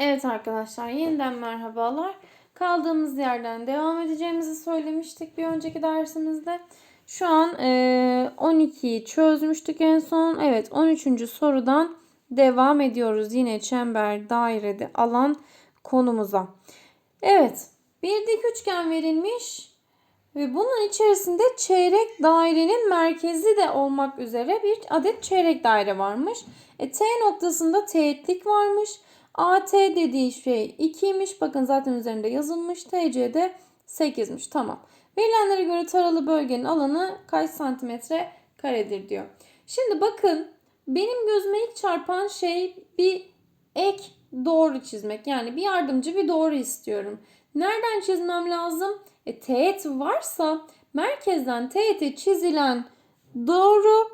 Evet arkadaşlar yeniden merhabalar. Kaldığımız yerden devam edeceğimizi söylemiştik bir önceki dersimizde. Şu an e, 12'yi çözmüştük en son. Evet 13. sorudan devam ediyoruz. Yine çember, dairede, alan konumuza. Evet bir dik üçgen verilmiş. Ve bunun içerisinde çeyrek dairenin merkezi de olmak üzere bir adet çeyrek daire varmış. E, T noktasında teğetlik varmış. AT dediği şey 2'ymiş. Bakın zaten üzerinde yazılmış. TC de 8'miş. Tamam. Verilenlere göre taralı bölgenin alanı kaç santimetre karedir diyor. Şimdi bakın benim gözüme ilk çarpan şey bir ek doğru çizmek. Yani bir yardımcı bir doğru istiyorum. Nereden çizmem lazım? E, teğet varsa merkezden teğete çizilen doğru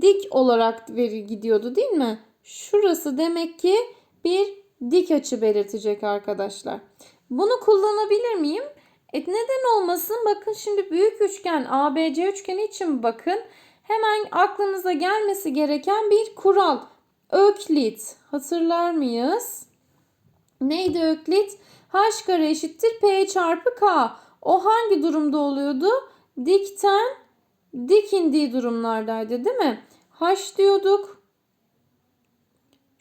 dik olarak veri gidiyordu değil mi? Şurası demek ki bir dik açı belirtecek arkadaşlar. Bunu kullanabilir miyim? E neden olmasın? Bakın şimdi büyük üçgen ABC üçgeni için bakın. Hemen aklınıza gelmesi gereken bir kural. Öklit. Hatırlar mıyız? Neydi öklit? H kare eşittir P çarpı K. O hangi durumda oluyordu? Dikten dik indiği durumlardaydı değil mi? H diyorduk.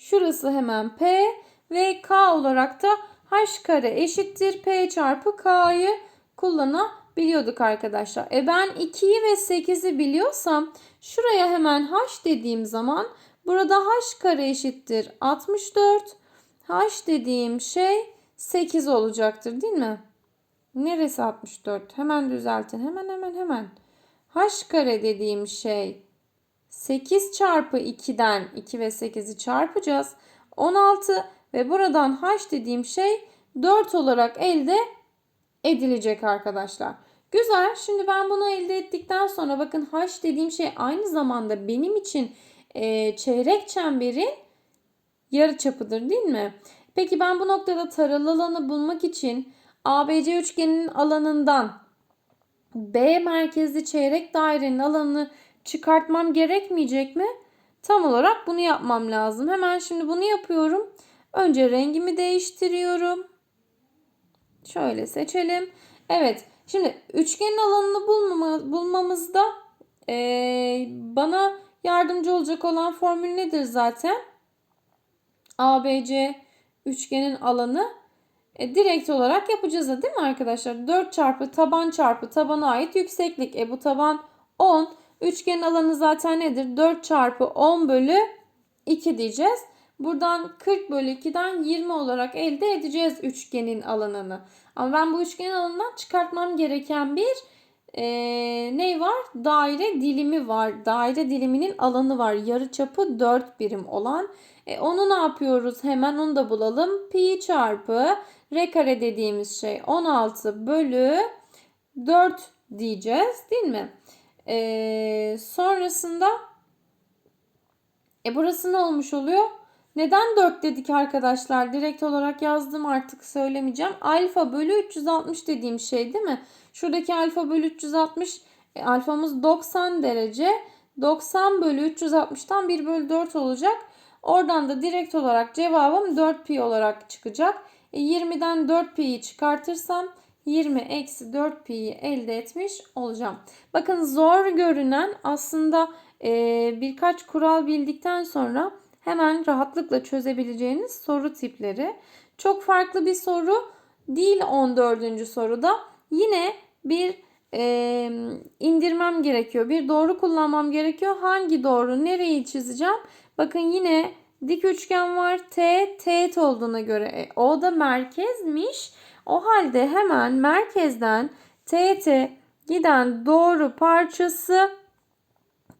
Şurası hemen P ve K olarak da H kare eşittir P çarpı K'yı kullanabiliyorduk arkadaşlar. E ben 2'yi ve 8'i biliyorsam şuraya hemen H dediğim zaman burada H kare eşittir 64. H dediğim şey 8 olacaktır değil mi? Neresi 64? Hemen düzeltin. Hemen hemen hemen. H kare dediğim şey 8 çarpı 2'den 2 ve 8'i çarpacağız. 16 ve buradan h dediğim şey 4 olarak elde edilecek arkadaşlar. Güzel. Şimdi ben bunu elde ettikten sonra bakın h dediğim şey aynı zamanda benim için e, çeyrek çemberin yarı çapıdır değil mi? Peki ben bu noktada taralı alanı bulmak için ABC üçgeninin alanından B merkezli çeyrek dairenin alanını çıkartmam gerekmeyecek mi? Tam olarak bunu yapmam lazım. Hemen şimdi bunu yapıyorum. Önce rengimi değiştiriyorum. Şöyle seçelim. Evet. Şimdi üçgenin alanını bulmamızda ee, bana yardımcı olacak olan formül nedir zaten? ABC üçgenin alanı e, direkt olarak yapacağız da değil mi arkadaşlar? 4 çarpı taban çarpı tabana ait yükseklik. E bu taban 10. Üçgenin alanı zaten nedir? 4 çarpı 10 bölü 2 diyeceğiz. Buradan 40 bölü 2'den 20 olarak elde edeceğiz üçgenin alanını. Ama ben bu üçgenin alanından çıkartmam gereken bir e, ne var? Daire dilimi var. Daire diliminin alanı var. Yarı çapı 4 birim olan. E, onu ne yapıyoruz? Hemen onu da bulalım. Pi çarpı r kare dediğimiz şey 16 bölü 4 diyeceğiz değil mi? E, sonrasında e burası ne olmuş oluyor? Neden 4 dedik arkadaşlar? Direkt olarak yazdım artık söylemeyeceğim. Alfa bölü 360 dediğim şey değil mi? Şuradaki alfa bölü 360 e, alfamız 90 derece. 90 bölü 360'tan 1 bölü 4 olacak. Oradan da direkt olarak cevabım 4 pi olarak çıkacak. E, 20'den 4 pi'yi çıkartırsam 20 eksi 4 pi'yi elde etmiş olacağım. Bakın zor görünen aslında e, birkaç kural bildikten sonra hemen rahatlıkla çözebileceğiniz soru tipleri. Çok farklı bir soru değil 14. soruda. Yine bir e, indirmem gerekiyor. Bir doğru kullanmam gerekiyor. Hangi doğru? Nereyi çizeceğim? Bakın yine dik üçgen var. T, teğet olduğuna göre e, o da merkezmiş. O halde hemen merkezden teğete giden doğru parçası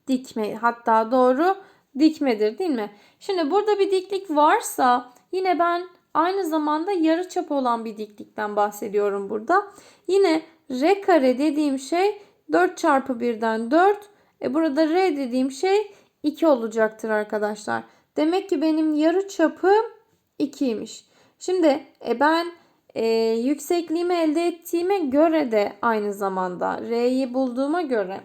dikme hatta doğru dikmedir değil mi? Şimdi burada bir diklik varsa yine ben aynı zamanda yarı çap olan bir diklikten bahsediyorum burada. Yine r kare dediğim şey 4 çarpı 1'den 4. E burada r dediğim şey 2 olacaktır arkadaşlar. Demek ki benim yarı çapım 2'ymiş. Şimdi e ben e, yüksekliğimi elde ettiğime göre de aynı zamanda r'yi bulduğuma göre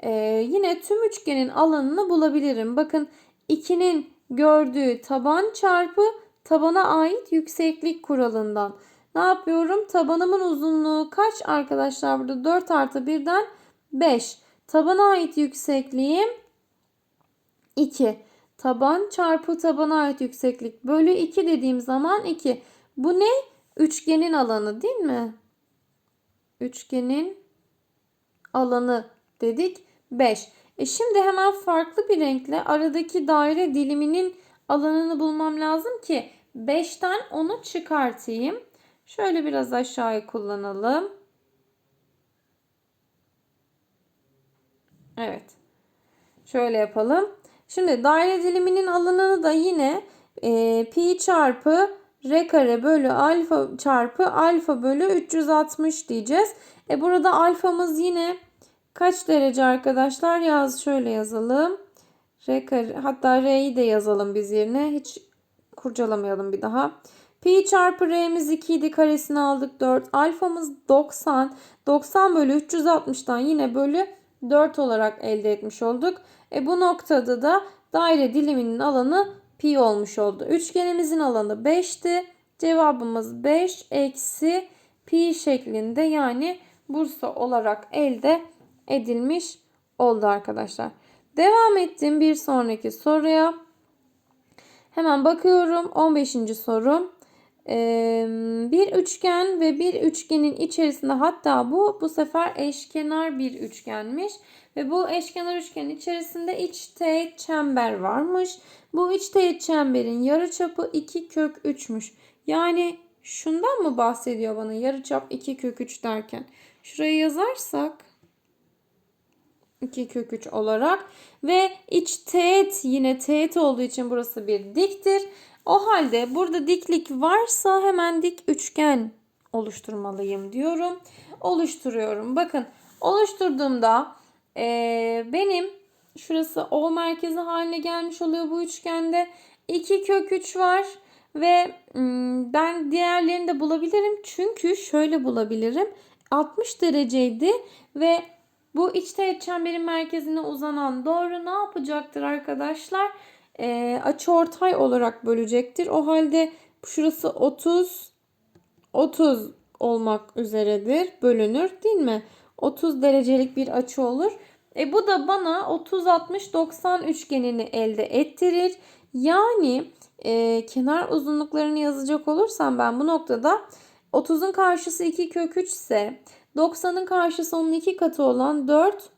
e, yine tüm üçgenin alanını bulabilirim. Bakın 2'nin gördüğü taban çarpı tabana ait yükseklik kuralından. Ne yapıyorum? Tabanımın uzunluğu kaç arkadaşlar? Burada 4 artı 1'den 5. Tabana ait yüksekliğim 2. Taban çarpı tabana ait yükseklik bölü 2 dediğim zaman 2. Bu ne? Üçgenin alanı değil mi? Üçgenin alanı dedik 5. E şimdi hemen farklı bir renkle aradaki daire diliminin alanını bulmam lazım ki 5'ten onu çıkartayım. Şöyle biraz aşağıya kullanalım. Evet. Şöyle yapalım. Şimdi daire diliminin alanını da yine e, pi çarpı r kare bölü alfa çarpı alfa bölü 360 diyeceğiz. E burada alfamız yine kaç derece arkadaşlar? Yaz şöyle yazalım. R kare hatta r'yi de yazalım biz yerine. Hiç kurcalamayalım bir daha. Pi çarpı r'miz 2 idi karesini aldık 4. Alfamız 90. 90 bölü 360'dan yine bölü 4 olarak elde etmiş olduk. E bu noktada da daire diliminin alanı pi olmuş oldu. Üçgenimizin alanı 5'ti. Cevabımız 5 eksi pi şeklinde yani Bursa olarak elde edilmiş oldu arkadaşlar. Devam ettim bir sonraki soruya. Hemen bakıyorum 15. sorum. Bir üçgen ve bir üçgenin içerisinde hatta bu bu sefer eşkenar bir üçgenmiş. Ve bu eşkenar üçgenin içerisinde iç teğet çember varmış. Bu iç teğet çemberin yarıçapı 2 kök 3'müş. Yani şundan mı bahsediyor bana yarıçap 2 kök 3 derken? Şuraya yazarsak 2 kök 3 olarak ve iç teğet yine teğet olduğu için burası bir diktir. O halde burada diklik varsa hemen dik üçgen oluşturmalıyım diyorum. Oluşturuyorum. Bakın oluşturduğumda ee, benim şurası O merkezi haline gelmiş oluyor bu üçgende. 2 kök 3 var ve ben diğerlerini de bulabilirim. Çünkü şöyle bulabilirim. 60 dereceydi ve bu iç teğet çemberin merkezine uzanan doğru ne yapacaktır arkadaşlar? E, açı ortay olarak bölecektir. O halde şurası 30 30 olmak üzeredir. Bölünür değil mi? 30 derecelik bir açı olur. E bu da bana 30 60 90 üçgenini elde ettirir. Yani e, kenar uzunluklarını yazacak olursam ben bu noktada 30'un karşısı 2 kök 3 ise 90'ın karşısı onun 2 katı olan 4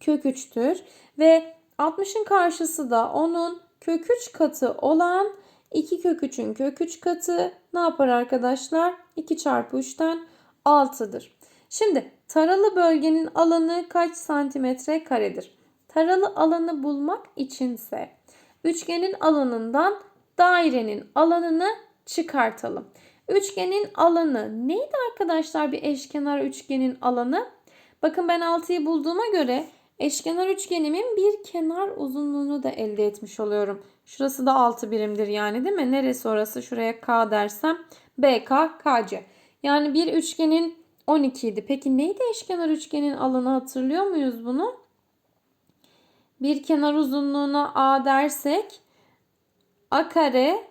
kök 3'tür. Ve 60'ın karşısı da onun kök 3 katı olan 2 kök 3'ün kök 3 katı ne yapar arkadaşlar? 2 çarpı 3'ten 6'dır. Şimdi taralı bölgenin alanı kaç santimetre karedir? Taralı alanı bulmak içinse üçgenin alanından dairenin alanını çıkartalım. Üçgenin alanı neydi arkadaşlar bir eşkenar üçgenin alanı? Bakın ben 6'yı bulduğuma göre eşkenar üçgenimin bir kenar uzunluğunu da elde etmiş oluyorum. Şurası da 6 birimdir yani değil mi? Neresi orası? Şuraya K dersem BK, KC. Yani bir üçgenin 12 idi. Peki neydi eşkenar üçgenin alanı hatırlıyor muyuz bunu? Bir kenar uzunluğuna A dersek A kare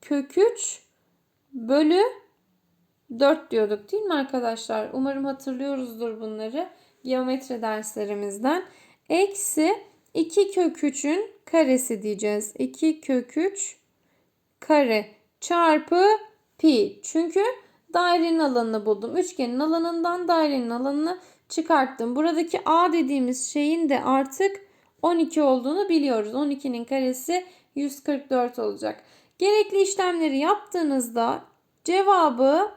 kök 3 bölü 4 diyorduk değil mi arkadaşlar? Umarım hatırlıyoruzdur bunları geometri derslerimizden. Eksi 2 kök 3'ün karesi diyeceğiz. 2 kök 3 kare çarpı pi. Çünkü dairenin alanını buldum. Üçgenin alanından dairenin alanını çıkarttım. Buradaki A dediğimiz şeyin de artık 12 olduğunu biliyoruz. 12'nin karesi 144 olacak. Gerekli işlemleri yaptığınızda cevabı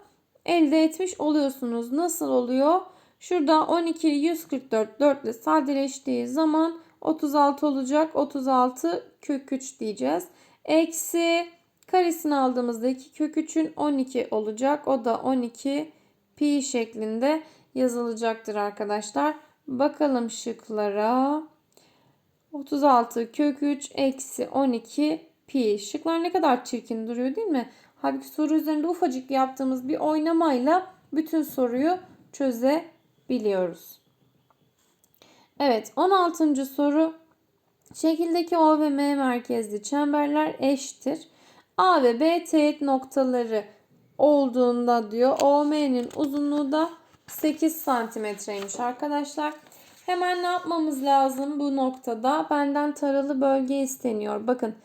elde etmiş oluyorsunuz. Nasıl oluyor? Şurada 12 144 4 ile sadeleştiği zaman 36 olacak. 36 kök 3 diyeceğiz. Eksi karesini aldığımızda 2 kök 3'ün 12 olacak. O da 12 pi şeklinde yazılacaktır arkadaşlar. Bakalım şıklara. 36 kök 3 eksi 12 pi. Şıklar ne kadar çirkin duruyor değil mi? Halbuki soru üzerinde ufacık yaptığımız bir oynamayla bütün soruyu çözebiliyoruz. Evet 16. soru. Şekildeki O ve M merkezli çemberler eşittir. A ve B teğet noktaları olduğunda diyor OM'nin uzunluğu da 8 santimetreymiş arkadaşlar. Hemen ne yapmamız lazım bu noktada? Benden taralı bölge isteniyor. Bakın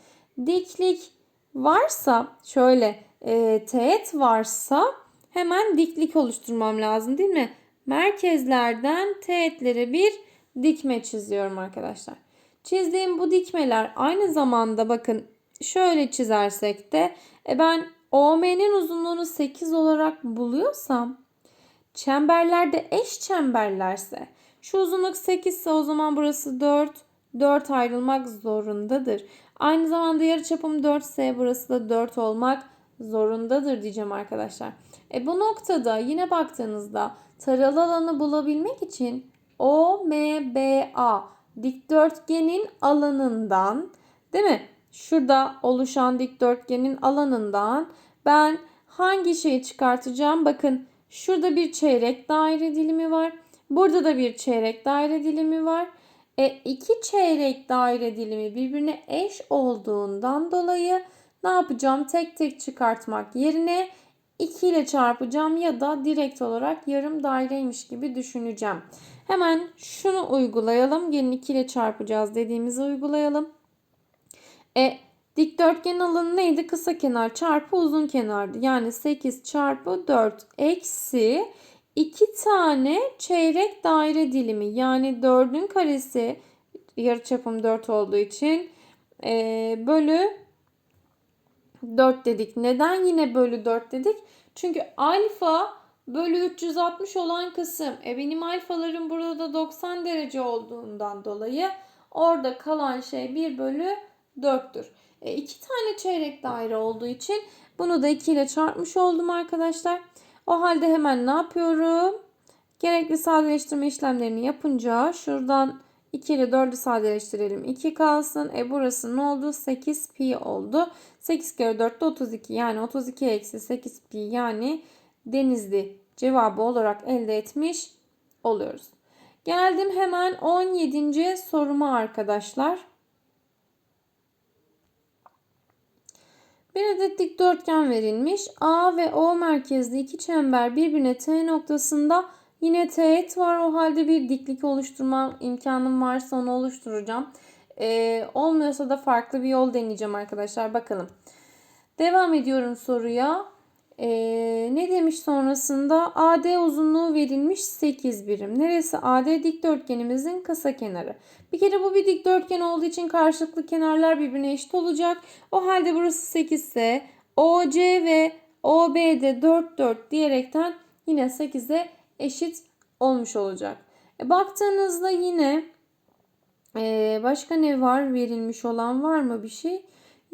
diklik varsa şöyle e, teğet varsa hemen diklik oluşturmam lazım değil mi? Merkezlerden teğetlere bir dikme çiziyorum arkadaşlar. Çizdiğim bu dikmeler aynı zamanda bakın şöyle çizersek de e ben OM'nin uzunluğunu 8 olarak buluyorsam çemberlerde eş çemberlerse şu uzunluk 8 ise o zaman burası 4. 4 ayrılmak zorundadır. Aynı zamanda yarıçapım 4 ise burası da 4 olmak zorundadır diyeceğim arkadaşlar. E bu noktada yine baktığınızda taralı alanı bulabilmek için OMBA dikdörtgenin alanından değil mi? Şurada oluşan dikdörtgenin alanından ben hangi şeyi çıkartacağım? Bakın şurada bir çeyrek daire dilimi var. Burada da bir çeyrek daire dilimi var. E, iki çeyrek daire dilimi birbirine eş olduğundan dolayı ne yapacağım? Tek tek çıkartmak yerine 2 ile çarpacağım ya da direkt olarak yarım daireymiş gibi düşüneceğim. Hemen şunu uygulayalım. Gelin 2 ile çarpacağız dediğimizi uygulayalım. E, dikdörtgenin alanı neydi? Kısa kenar çarpı uzun kenardı. Yani 8 çarpı 4 eksi 2 tane çeyrek daire dilimi. Yani 4'ün karesi yarıçapım 4 olduğu için e, bölü 4 dedik. Neden yine bölü 4 dedik? Çünkü alfa bölü 360 olan kısım. E benim alfalarım burada da 90 derece olduğundan dolayı orada kalan şey 1 bölü 4'tür. E, iki tane çeyrek daire olduğu için bunu da 2 ile çarpmış oldum arkadaşlar. O halde hemen ne yapıyorum? Gerekli sadeleştirme işlemlerini yapınca şuradan 2 ile 4'ü sadeleştirelim. 2 kalsın. E burası ne oldu? 8 pi oldu. 8 kere 4 de 32. Yani 32 eksi 8 pi yani denizli cevabı olarak elde etmiş oluyoruz. Geldim hemen 17. soruma arkadaşlar. Bir adet dikdörtgen verilmiş. A ve O merkezli iki çember birbirine T noktasında yine teğet var. O halde bir diklik oluşturma imkanım varsa onu oluşturacağım. Ee, olmuyorsa da farklı bir yol deneyeceğim arkadaşlar. Bakalım. Devam ediyorum soruya. Ee, ne demiş sonrasında? AD uzunluğu verilmiş 8 birim. Neresi AD dikdörtgenimizin kısa kenarı. Bir kere bu bir dikdörtgen olduğu için karşılıklı kenarlar birbirine eşit olacak. O halde burası 8 ise OC ve OB'de 4 4 diyerekten yine 8'e eşit olmuş olacak. E, baktığınızda yine e, başka ne var? Verilmiş olan var mı bir şey?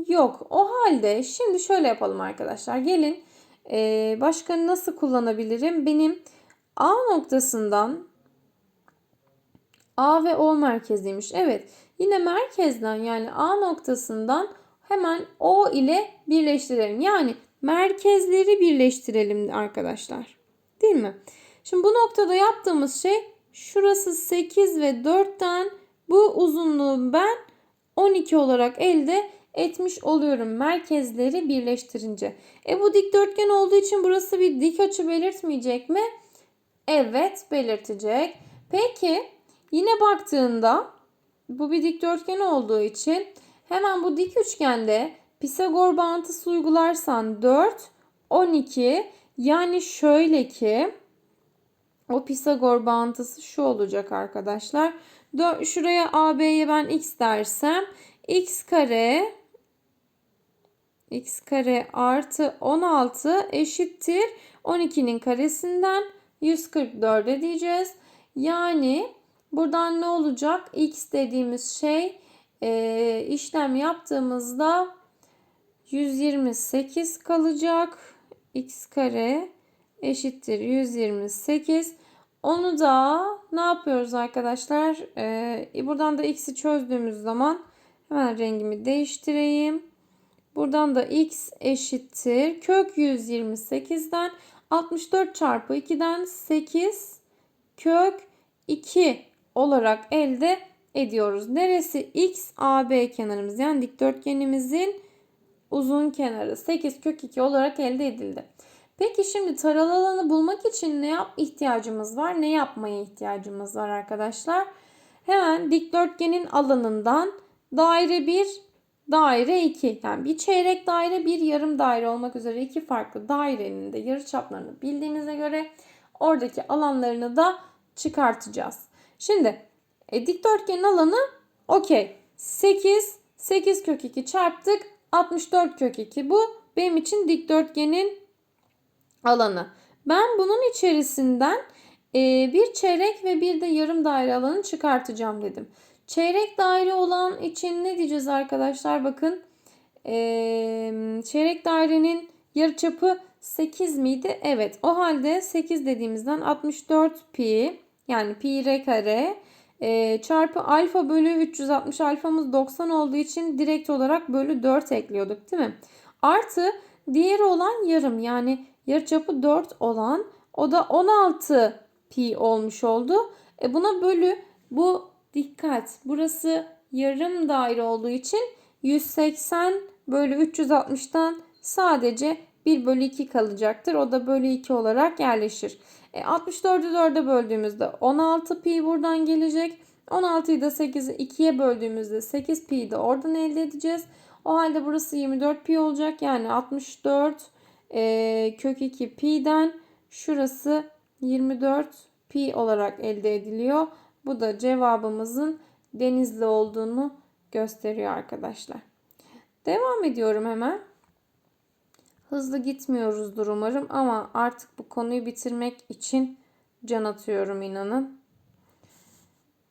Yok. O halde şimdi şöyle yapalım arkadaşlar. Gelin ee, başka nasıl kullanabilirim? Benim A noktasından A ve O merkeziymiş. Evet. Yine merkezden yani A noktasından hemen O ile birleştirelim. Yani merkezleri birleştirelim arkadaşlar. Değil mi? Şimdi bu noktada yaptığımız şey şurası 8 ve 4'ten bu uzunluğu ben 12 olarak elde etmiş oluyorum merkezleri birleştirince. E bu dikdörtgen olduğu için burası bir dik açı belirtmeyecek mi? Evet belirtecek. Peki yine baktığında bu bir dikdörtgen olduğu için hemen bu dik üçgende Pisagor bağıntısı uygularsan 4, 12 yani şöyle ki o Pisagor bağıntısı şu olacak arkadaşlar. Şuraya AB'ye ben x dersem x kare x kare artı 16 eşittir 12'nin karesinden 144'e diyeceğiz. Yani buradan ne olacak? x dediğimiz şey e, işlem yaptığımızda 128 kalacak. x kare eşittir 128. Onu da ne yapıyoruz arkadaşlar? Ee, buradan da x'i çözdüğümüz zaman hemen rengimi değiştireyim. Buradan da x eşittir. Kök 128'den 64 çarpı 2'den 8 kök 2 olarak elde ediyoruz. Neresi x AB kenarımız yani dikdörtgenimizin uzun kenarı 8 kök 2 olarak elde edildi. Peki şimdi taralı alanı bulmak için ne yap ihtiyacımız var? Ne yapmaya ihtiyacımız var arkadaşlar? Hemen dikdörtgenin alanından daire 1, daire 2. Yani bir çeyrek daire, bir yarım daire olmak üzere iki farklı dairenin de yarıçaplarını bildiğimize göre oradaki alanlarını da çıkartacağız. Şimdi e, dikdörtgenin alanı okey. 8, 8 kök 2 çarptık. 64 kök 2 bu. Benim için dikdörtgenin alanı. Ben bunun içerisinden e, bir çeyrek ve bir de yarım daire alanı çıkartacağım dedim. Çeyrek daire olan için ne diyeceğiz arkadaşlar? Bakın e, çeyrek dairenin yarıçapı 8 miydi? Evet. O halde 8 dediğimizden 64 pi yani pi r kare e, çarpı alfa bölü 360 alfamız 90 olduğu için direkt olarak bölü 4 ekliyorduk değil mi? Artı diğeri olan yarım yani yarıçapı 4 olan o da 16 pi olmuş oldu. E buna bölü bu dikkat burası yarım daire olduğu için 180 bölü 360'tan sadece 1 bölü 2 kalacaktır. O da bölü 2 olarak yerleşir. E, 64'ü 4'e böldüğümüzde 16 pi buradan gelecek. 16'yı da 8'i 2'ye böldüğümüzde 8 pi de oradan elde edeceğiz. O halde burası 24 pi olacak. Yani 64 e, kök 2 pi'den şurası 24 pi olarak elde ediliyor. Bu da cevabımızın denizli olduğunu gösteriyor arkadaşlar. Devam ediyorum hemen. Hızlı gitmiyoruzdur umarım ama artık bu konuyu bitirmek için can atıyorum inanın.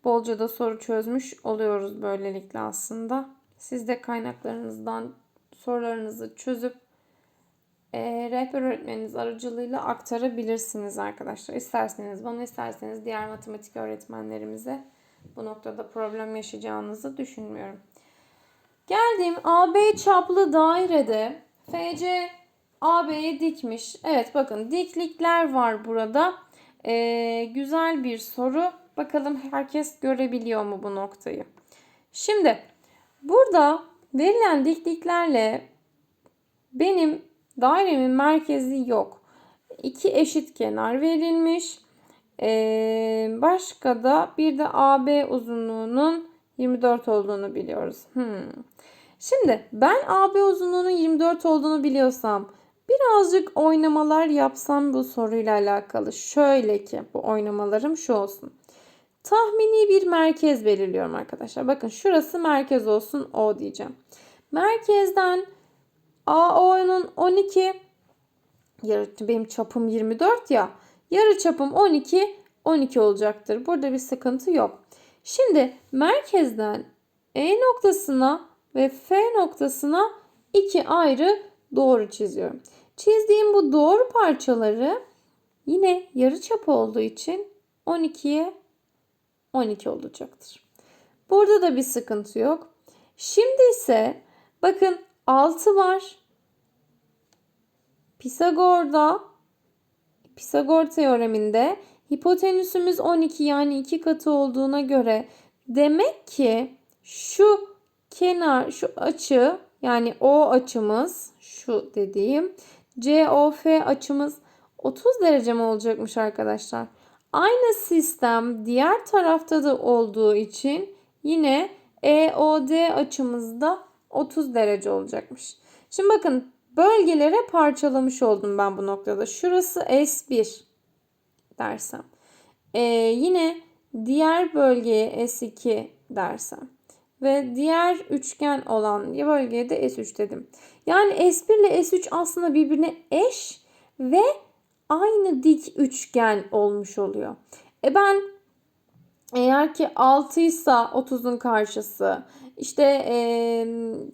Bolca da soru çözmüş oluyoruz böylelikle aslında. Siz de kaynaklarınızdan sorularınızı çözüp e, rehber öğretmeniniz aracılığıyla aktarabilirsiniz arkadaşlar. İsterseniz bana isterseniz diğer matematik öğretmenlerimize bu noktada problem yaşayacağınızı düşünmüyorum. Geldim AB çaplı dairede FC AB'ye dikmiş. Evet bakın diklikler var burada. Ee, güzel bir soru. Bakalım herkes görebiliyor mu bu noktayı? Şimdi burada verilen dikliklerle benim dairemin merkezi yok. İki eşit kenar verilmiş. Ee, başka da bir de AB uzunluğunun 24 olduğunu biliyoruz. Hmm. Şimdi ben AB uzunluğunun 24 olduğunu biliyorsam birazcık oynamalar yapsam bu soruyla alakalı. Şöyle ki bu oynamalarım şu olsun. Tahmini bir merkez belirliyorum arkadaşlar. Bakın şurası merkez olsun O diyeceğim. Merkezden AO'nun 12 yarı, benim çapım 24 ya. Yarı çapım 12 12 olacaktır. Burada bir sıkıntı yok. Şimdi merkezden E noktasına ve F noktasına iki ayrı doğru çiziyorum. Çizdiğim bu doğru parçaları yine yarı çap olduğu için 12'ye 12 olacaktır. Burada da bir sıkıntı yok. Şimdi ise bakın 6 var. Pisagor'da Pisagor teoreminde hipotenüsümüz 12 yani 2 katı olduğuna göre demek ki şu kenar şu açı yani O açımız şu dediğim COF açımız 30 derece mi olacakmış arkadaşlar? Aynı sistem diğer tarafta da olduğu için yine EOD açımızda 30 derece olacakmış. Şimdi bakın bölgelere parçalamış oldum ben bu noktada. Şurası S1 dersem. Ee, yine diğer bölgeye S2 dersem. Ve diğer üçgen olan bölgeye de S3 dedim. Yani S1 ile S3 aslında birbirine eş ve aynı dik üçgen olmuş oluyor. E ben eğer ki 6 ise 30'un karşısı işte e,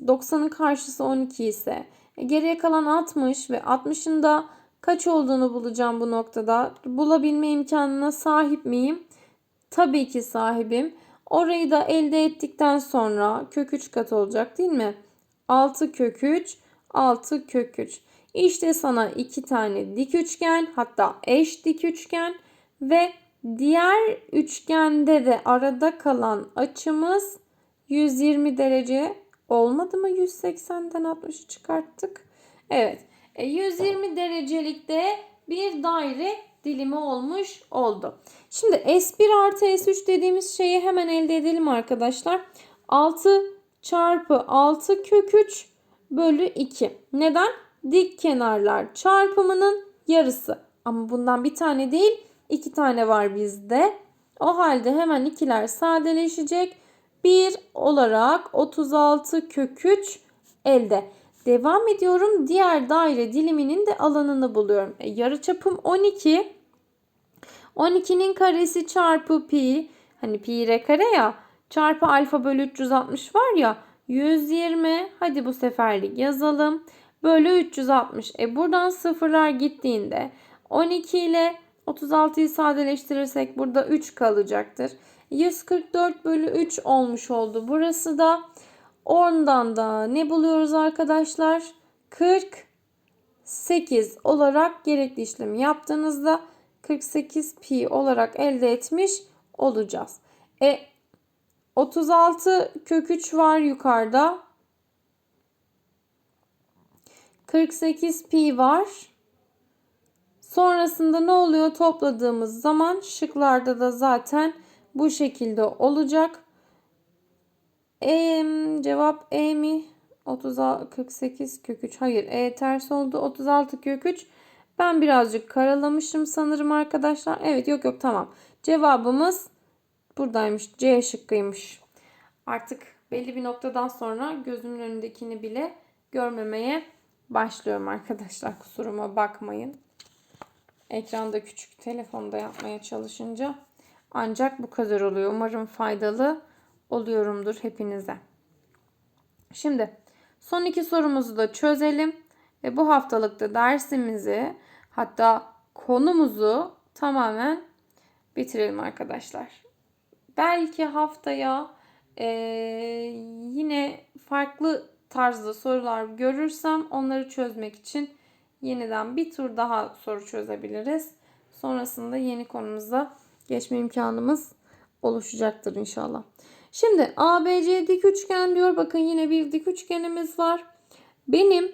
90'ın karşısı 12 ise e, geriye kalan 60 ve 60'ın da kaç olduğunu bulacağım bu noktada. Bulabilme imkanına sahip miyim? Tabii ki sahibim. Orayı da elde ettikten sonra kök 3 kat olacak değil mi? 6 kök 3, 6 kök 3. İşte sana iki tane dik üçgen hatta eş dik üçgen ve diğer üçgende de arada kalan açımız 120 derece olmadı mı? 180'den 60'ı çıkarttık. Evet. E, 120 derecelikte bir daire dilimi olmuş oldu. Şimdi S1 artı S3 dediğimiz şeyi hemen elde edelim arkadaşlar. 6 çarpı 6 kök 3 bölü 2. Neden? Dik kenarlar çarpımının yarısı. Ama bundan bir tane değil iki tane var bizde. O halde hemen ikiler sadeleşecek. 1 olarak 36 kök 3 elde. Devam ediyorum. Diğer daire diliminin de alanını buluyorum. E, yarıçapım 12. 12'nin karesi çarpı pi. Hani pi r kare ya. Çarpı alfa bölü 360 var ya. 120. Hadi bu seferlik yazalım. Bölü 360. E buradan sıfırlar gittiğinde 12 ile 36'yı sadeleştirirsek burada 3 kalacaktır. 144 bölü 3 olmuş oldu. Burası da ondan da ne buluyoruz arkadaşlar? 48 olarak gerekli işlemi yaptığınızda 48 pi olarak elde etmiş olacağız. E 36 kök 3 var yukarıda. 48 pi var. Sonrasında ne oluyor? Topladığımız zaman şıklarda da zaten bu şekilde olacak. E, cevap E mi? 36, 48 kök 3. Hayır E ters oldu. 36 kök 3. Ben birazcık karalamışım sanırım arkadaşlar. Evet yok yok tamam. Cevabımız buradaymış. C şıkkıymış. Artık belli bir noktadan sonra gözümün önündekini bile görmemeye başlıyorum arkadaşlar. Kusuruma bakmayın. Ekranda küçük telefonda yapmaya çalışınca ancak bu kadar oluyor. Umarım faydalı oluyorumdur hepinize. Şimdi son iki sorumuzu da çözelim ve bu haftalıkta dersimizi hatta konumuzu tamamen bitirelim arkadaşlar. Belki haftaya e, yine farklı tarzda sorular görürsem onları çözmek için yeniden bir tur daha soru çözebiliriz. Sonrasında yeni konumuza geçme imkanımız oluşacaktır inşallah. Şimdi ABC dik üçgen diyor. Bakın yine bir dik üçgenimiz var. Benim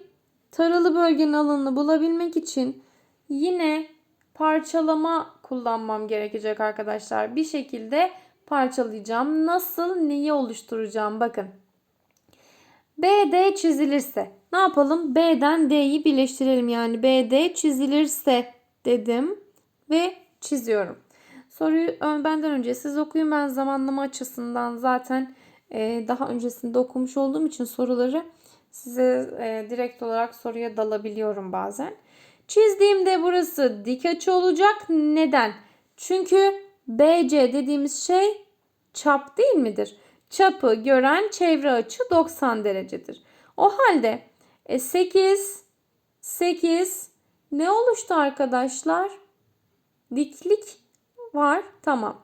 taralı bölgenin alanını bulabilmek için yine parçalama kullanmam gerekecek arkadaşlar. Bir şekilde parçalayacağım. Nasıl neyi oluşturacağım bakın. BD çizilirse ne yapalım? B'den D'yi birleştirelim. Yani BD çizilirse dedim ve çiziyorum. Soruyu benden önce siz okuyun. Ben zamanlama açısından zaten e, daha öncesinde okumuş olduğum için soruları size e, direkt olarak soruya dalabiliyorum bazen. Çizdiğimde burası dik açı olacak. Neden? Çünkü BC dediğimiz şey çap değil midir? Çapı gören çevre açı 90 derecedir. O halde 8 8 ne oluştu arkadaşlar? Diklik var. Tamam.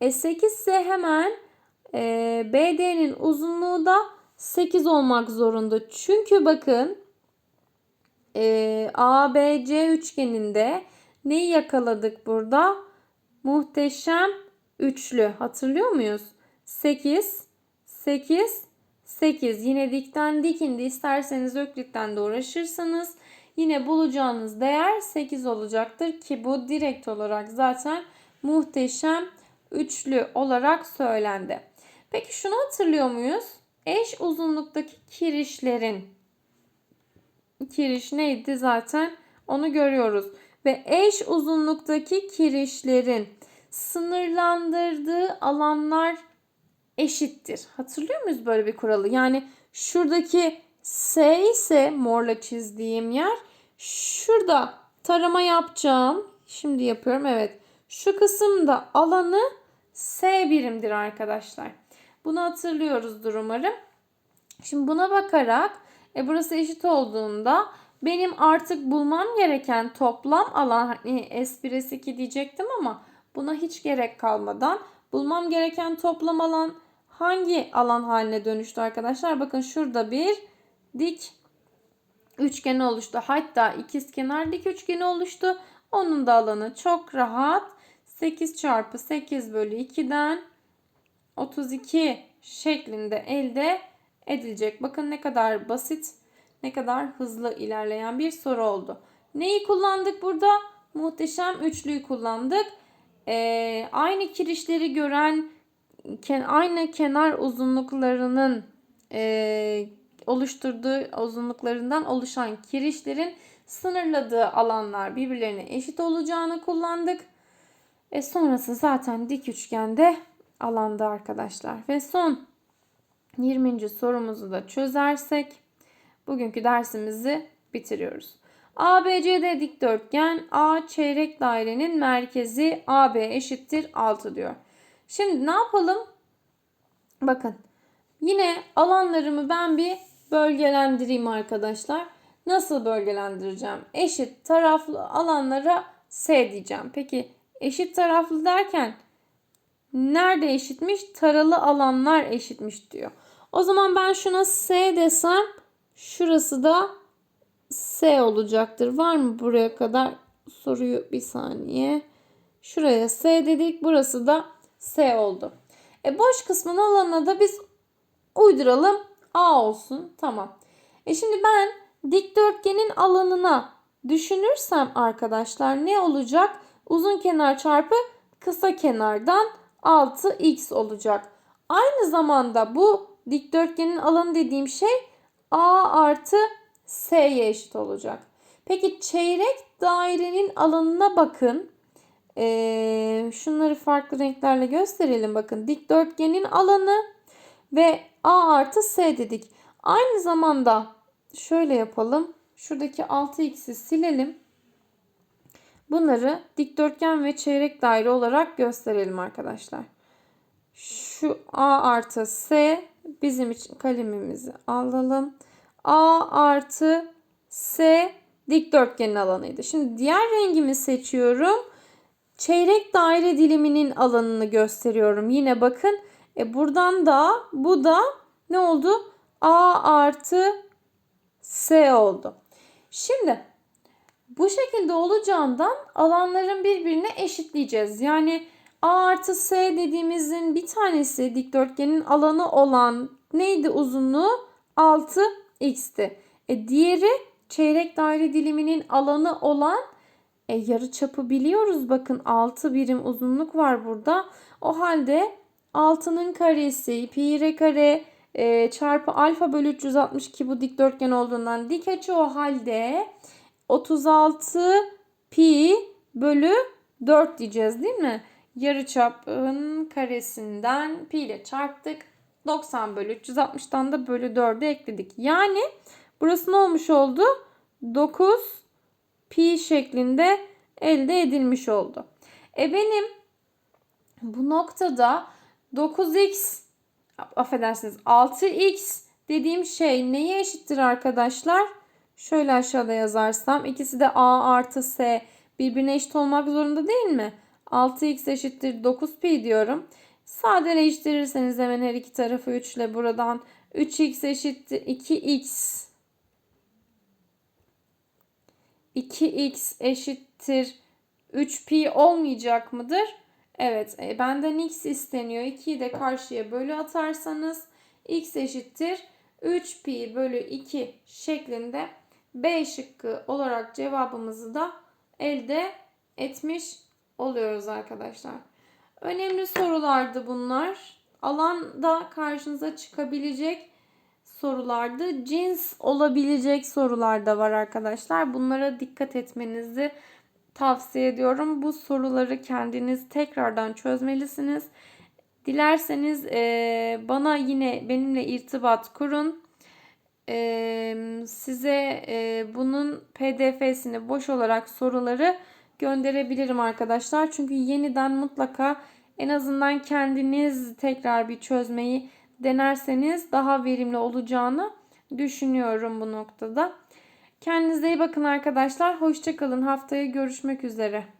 E 8 ise hemen e, BD'nin uzunluğu da 8 olmak zorunda. Çünkü bakın e, ABC üçgeninde neyi yakaladık burada? Muhteşem üçlü. Hatırlıyor muyuz? 8, 8, 8. Yine dikten dikindi. İsterseniz öklitten de uğraşırsanız yine bulacağınız değer 8 olacaktır ki bu direkt olarak zaten muhteşem üçlü olarak söylendi. Peki şunu hatırlıyor muyuz? Eş uzunluktaki kirişlerin kiriş neydi zaten onu görüyoruz. Ve eş uzunluktaki kirişlerin sınırlandırdığı alanlar eşittir. Hatırlıyor muyuz böyle bir kuralı? Yani şuradaki S ise morla çizdiğim yer şurada tarama yapacağım. Şimdi yapıyorum evet. Şu kısımda alanı S birimdir arkadaşlar. Bunu hatırlıyoruzdur umarım. Şimdi buna bakarak e burası eşit olduğunda benim artık bulmam gereken toplam alan hani S1 S2 diyecektim ama buna hiç gerek kalmadan bulmam gereken toplam alan hangi alan haline dönüştü arkadaşlar? Bakın şurada bir dik üçgeni oluştu. Hatta ikizkenar dik üçgeni oluştu. Onun da alanı çok rahat 8 çarpı 8 bölü 2'den 32 şeklinde elde edilecek. Bakın ne kadar basit, ne kadar hızlı ilerleyen bir soru oldu. Neyi kullandık burada? Muhteşem üçlüyü kullandık. Ee, aynı kirişleri gören aynı kenar uzunluklarının e, oluşturduğu uzunluklarından oluşan kirişlerin sınırladığı alanlar birbirlerine eşit olacağını kullandık. E sonrası zaten dik üçgende alanda arkadaşlar. Ve son 20. sorumuzu da çözersek bugünkü dersimizi bitiriyoruz. ABCD dikdörtgen A çeyrek dairenin merkezi AB eşittir 6 diyor. Şimdi ne yapalım? Bakın yine alanlarımı ben bir bölgelendireyim arkadaşlar. Nasıl bölgelendireceğim? Eşit taraflı alanlara S diyeceğim. Peki eşit taraflı derken nerede eşitmiş? Taralı alanlar eşitmiş diyor. O zaman ben şuna S desem şurası da S olacaktır. Var mı buraya kadar soruyu bir saniye. Şuraya S dedik. Burası da S oldu. E boş kısmın alanına da biz uyduralım. A olsun. Tamam. E şimdi ben dikdörtgenin alanına düşünürsem arkadaşlar ne olacak? Uzun kenar çarpı kısa kenardan 6x olacak. Aynı zamanda bu dikdörtgenin alanı dediğim şey A artı S'ye eşit olacak. Peki çeyrek dairenin alanına bakın. Ee, şunları farklı renklerle gösterelim. Bakın dikdörtgenin alanı ve A artı S dedik. Aynı zamanda şöyle yapalım. Şuradaki 6x'i silelim. Bunları dikdörtgen ve çeyrek daire olarak gösterelim arkadaşlar. Şu A artı S bizim için kalemimizi alalım. A artı S dikdörtgenin alanıydı. Şimdi diğer rengimi seçiyorum. Çeyrek daire diliminin alanını gösteriyorum. Yine bakın e buradan da bu da ne oldu? A artı S oldu. Şimdi bu şekilde olacağından alanların birbirine eşitleyeceğiz. Yani A artı S dediğimizin bir tanesi dikdörtgenin alanı olan neydi uzunluğu? 6x'ti. E diğeri çeyrek daire diliminin alanı olan e, yarı çapı biliyoruz. Bakın 6 birim uzunluk var burada. O halde 6'nın karesi pi r kare e, çarpı alfa bölü 362 bu dikdörtgen olduğundan dik açı o halde 36 pi bölü 4 diyeceğiz değil mi? Yarıçapın karesinden pi ile çarptık. 90 bölü 360'tan da bölü 4'ü ekledik. Yani burası ne olmuş oldu? 9 pi şeklinde elde edilmiş oldu. E benim bu noktada 9x affedersiniz 6x dediğim şey neye eşittir arkadaşlar? Şöyle aşağıda yazarsam ikisi de a artı s birbirine eşit olmak zorunda değil mi? 6x eşittir 9pi diyorum. Sadeleştirirseniz hemen her iki tarafı 3 ile buradan 3x eşittir 2x 2x eşittir 3pi olmayacak mıdır? Evet e, benden x isteniyor. 2'yi de karşıya bölü atarsanız x eşittir 3pi bölü 2 şeklinde B şıkkı olarak cevabımızı da elde etmiş oluyoruz arkadaşlar. Önemli sorulardı bunlar. Alanda karşınıza çıkabilecek sorulardı. Cins olabilecek sorular da var arkadaşlar. Bunlara dikkat etmenizi tavsiye ediyorum. Bu soruları kendiniz tekrardan çözmelisiniz. Dilerseniz e, bana yine benimle irtibat kurun. E, size e, bunun pdf'sini boş olarak soruları gönderebilirim arkadaşlar. Çünkü yeniden mutlaka en azından kendiniz tekrar bir çözmeyi denerseniz daha verimli olacağını düşünüyorum bu noktada. Kendinize iyi bakın arkadaşlar. Hoşçakalın. Haftaya görüşmek üzere.